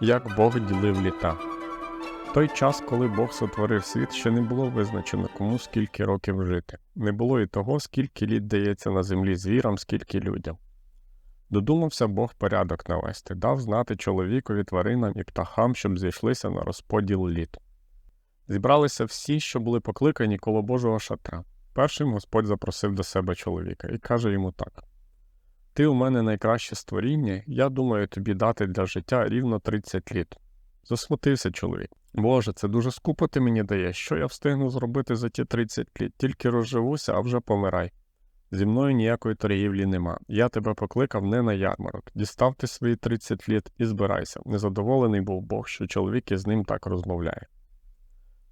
Як Бог ділив літа. В той час, коли Бог сотворив світ, ще не було визначено, кому скільки років жити. Не було і того, скільки літ дається на землі звірам, скільки людям. Додумався Бог порядок навести, дав знати чоловікові, тваринам і птахам, щоб зійшлися на розподіл літ. Зібралися всі, що були покликані коло Божого шатра. Першим Господь запросив до себе чоловіка і каже йому так: Ти у мене найкраще створіння, я думаю тобі дати для життя рівно 30 літ. Засмутився чоловік. Боже, це дуже скупо ти мені даєш. Що я встигну зробити за ті 30 літ? Тільки розживуся, а вже помирай. Зі мною ніякої торгівлі нема. Я тебе покликав не на ярмарок. Дістав ти свої 30 літ і збирайся. Незадоволений був Бог, що чоловік із ним так розмовляє.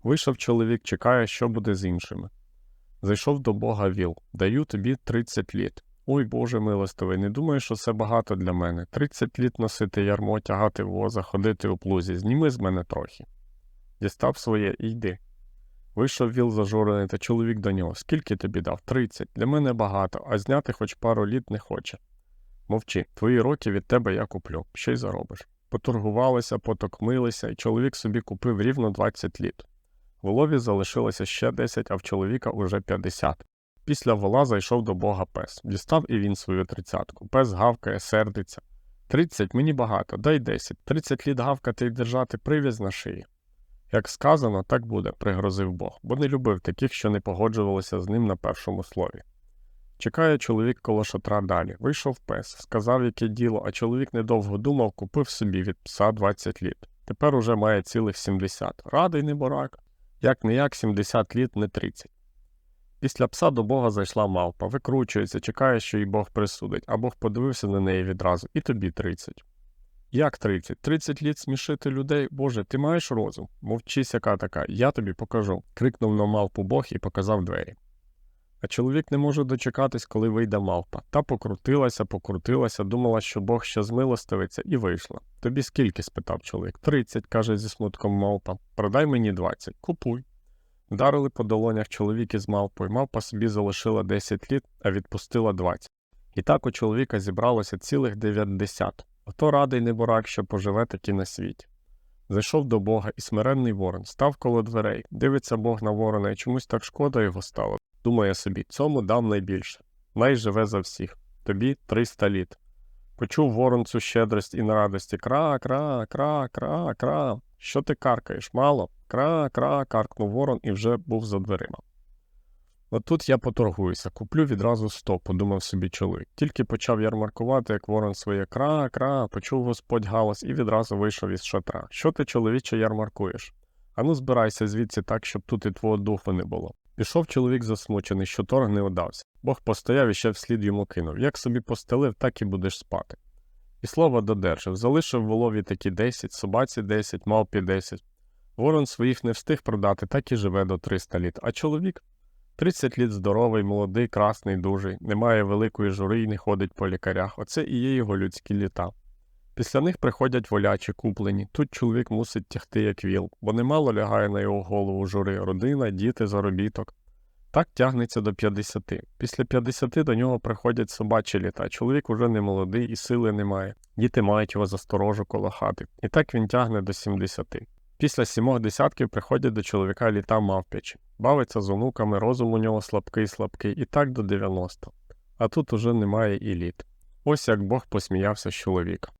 Вийшов чоловік, чекає, що буде з іншими. Зайшов до Бога віл, даю тобі 30 літ. Ой Боже милостивий, не думаю, що це багато для мене. 30 літ носити ярмо, тягати воза, ходити у плузі, зніми з мене трохи. Дістав своє і йди. Вийшов віл зажурений, та чоловік до нього. Скільки тобі дав? 30. Для мене багато, а зняти хоч пару літ не хоче. Мовчи, твої роки від тебе я куплю, ще й заробиш. Поторгувалися, потокмилися, і чоловік собі купив рівно 20 літ. В Волові залишилося ще 10, а в чоловіка уже 50. Після вола зайшов до Бога пес. Дістав і він свою тридцятку. Пес гавкає, сердиться. Тридцять мені багато, дай десять. Тридцять літ гавкати й держати прив'язь на шиї. Як сказано, так буде, пригрозив Бог, бо не любив таких, що не погоджувалися з ним на першому слові. Чекає чоловік коло шатра далі. Вийшов пес, сказав, яке діло, а чоловік недовго думав, купив собі від пса 20 літ. Тепер уже має цілих 70. Радий неборак. Як не як 70 літ, не 30. Після пса до Бога зайшла мавпа, викручується, чекає, що й Бог присудить, а Бог подивився на неї відразу, і тобі 30. Як 30? 30 літ смішити людей? Боже, ти маєш розум? Мовчись, яка така, я тобі покажу. крикнув на мавпу Бог і показав двері. А чоловік не може дочекатись, коли вийде мавпа. Та покрутилася, покрутилася, думала, що Бог ще змилостивиться, і вийшла. Тобі скільки? спитав чоловік. Тридцять, каже зі смутком мавпа. Продай мені двадцять. Купуй. Вдарили по долонях чоловік із мавпою. Мавпа собі залишила 10 літ, а відпустила 20. І так у чоловіка зібралося цілих 90. Ото радий неборак, що поживе таки на світі. Зайшов до Бога, і смиренний ворон став коло дверей. Дивиться Бог на ворона, і чомусь так шкода його стало. Думає собі, цьому дам найбільше. Най живе за всіх. Тобі 300 літ. Почув ворон цю щедрость і на радості кра, кра, кра, кра, кра. Що ти каркаєш? Мало? Кра, кра, каркнув ворон і вже був за дверима. От тут я поторгуюся, куплю відразу сто, подумав собі чоловік. Тільки почав ярмаркувати, як ворон своє кра, кра, почув господь галас і відразу вийшов із шатра. Що ти, чоловіче, ярмаркуєш? Ану, збирайся звідси так, щоб тут і твого духу не було. Пішов чоловік засмучений, що торг не удався. Бог постояв і ще вслід йому кинув. Як собі постелив, так і будеш спати. І слово додержав, залишив волові такі 10, собаці 10, мавпі 10. Ворон своїх не встиг продати, так і живе до 300 літ, а чоловік 30 літ здоровий, молодий, красний, дужий, не має великої жури і не ходить по лікарях. Оце і є його людські літа. Після них приходять волячі куплені. Тут чоловік мусить тягти як віл, бо немало лягає на його голову жури, родина, діти, заробіток. Так тягнеться до 50. Після 50 до нього приходять собачі літа. Чоловік уже не молодий і сили немає. Діти мають його за сторожу коло хати. І так він тягне до 70. Після сімох десятків приходять до чоловіка літа мавпячі. Бавиться з онуками, розум у нього слабкий слабкий, і так до 90. А тут уже немає і літ. Ось як Бог посміявся з чоловіка.